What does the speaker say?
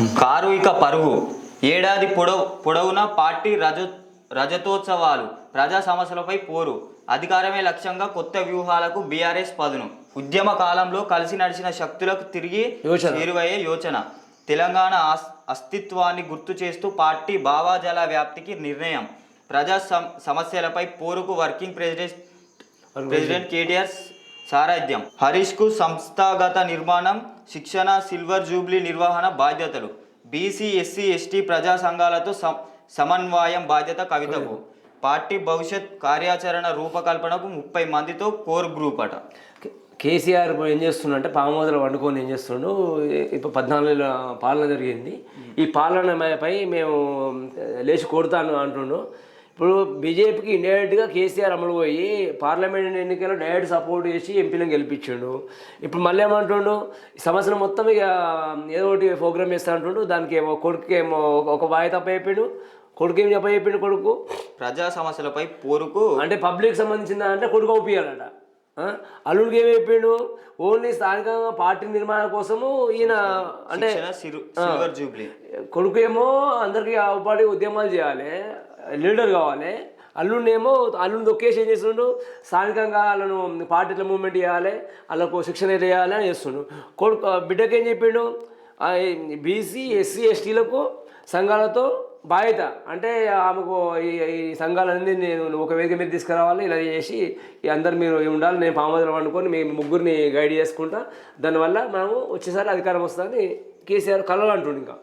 Car ఇక పరుగు ఏడాది పొడవు పొడవునా పార్టీ రజ రజతోత్సవాలు ప్రజా సమస్యలపై పోరు. అధికారమే లక్ష్యంగా కొత్త వ్యూహాలకు బీఆర్ఎస్ పదును. ఉద్యమ కాలంలో కలిసి నడిచిన శక్తులకు తిరిగి. చేరువయ్యే యోచన. తెలంగాణ అస్తిత్వాన్ని గుర్తు చేస్తూ పార్టీ భావాజాల వ్యాప్తికి నిర్ణయం. ప్రజా సమ- సమస్యలపై పోరుకు వర్కింగ్ ప్రెసిడెంట్ ప్రెసిడెంట్ కేటీఆర్ సారథ్యం. హరీష్కు సంస్థాగత నిర్మాణం శిక్షణ సిల్వర్ జూబ్లీ నిర్వహణ బాధ్యతలు. బీసీ ఎస్సీ ఎస్టీ ప్రజా సంఘాలతో సమన్వయం బాధ్యత కవితకు. పార్టీ భవిష్యత్ కార్యాచరణ రూపకల్పనకు ముప్పై మందితో కోర్ గ్రూప్ అట. కేసీఆర్ ఏం చేస్తుండు అంటే పామోదలు వండుకొని ఏం చేస్తుండు ఇప్పుడు పద్నాలుగు పాలన జరిగింది. ఈ పాలనపై మేము లేచి కొడతాను అంటుండు. ఇప్పుడు బీజేపీకి ఇండైరెక్ట్గా కేసీఆర్ అమలు పోయి పార్లమెంట్ ఎన్నికల్లో డైరెక్ట్ సపోర్ట్ చేసి ఎంపీలను గెలిపించిండు. ఇప్పుడు మళ్ళీ ఏమంటుండు? సంవత్సరం మొత్తం ఇక ఏదో ఒకటి ప్రోగ్రామ్ చేస్తా అంటుండు. దానికి ఏమో కొడుకు ఏమో ఒక బాయ్ తప్ప చెప్పిండు. కొడుకు ఏం చెప్ప చెప్పిండు కొడుకు? ప్రజా సమస్యలపై పోరుకు అంటే పబ్లిక్ సంబంధించిన అంటే కొడుకు ఒప్పియాలట ఆ? అల్లుడికి ఏమి చెప్పిండు? ఓన్లీ స్థానికంగా పార్టీ నిర్మాణం కోసము ఈయన అంటే కొడుకు ఏమో అందరికీ ఉపాధి ఉద్యమాలు చేయాలి. లీడర్ కావాలి. అల్లుడిని ఏమో అల్లుడిని దొక్కేసి ఏం చేస్తుండు? స్థానికంగా వాళ్ళను పార్టీల మూవ్మెంట్ చేయాలి వాళ్ళకు శిక్షణ చేయాలి అని చేస్తుండు. కొడుకు బిడ్డకి ఏం చెప్పిండు? బీసీ ఎస్సీ ఎస్టీలకు సంఘాలతో బాధ్యత. అంటే ఆమెకు ఈ ఈ సంఘాలన్నీ నేను ఒక వేదిక మీద తీసుకురావాలి ఇలా చేసి అందరు మీరు ఉండాలి నేను పామదలు వండుకొని మేము ముగ్గురిని గైడ్ చేసుకుంటా. దానివల్ల మనము వచ్చేసారి అధికారం వస్తుందని కేసీఆర్ కలలు అంటుండు ఇంకా.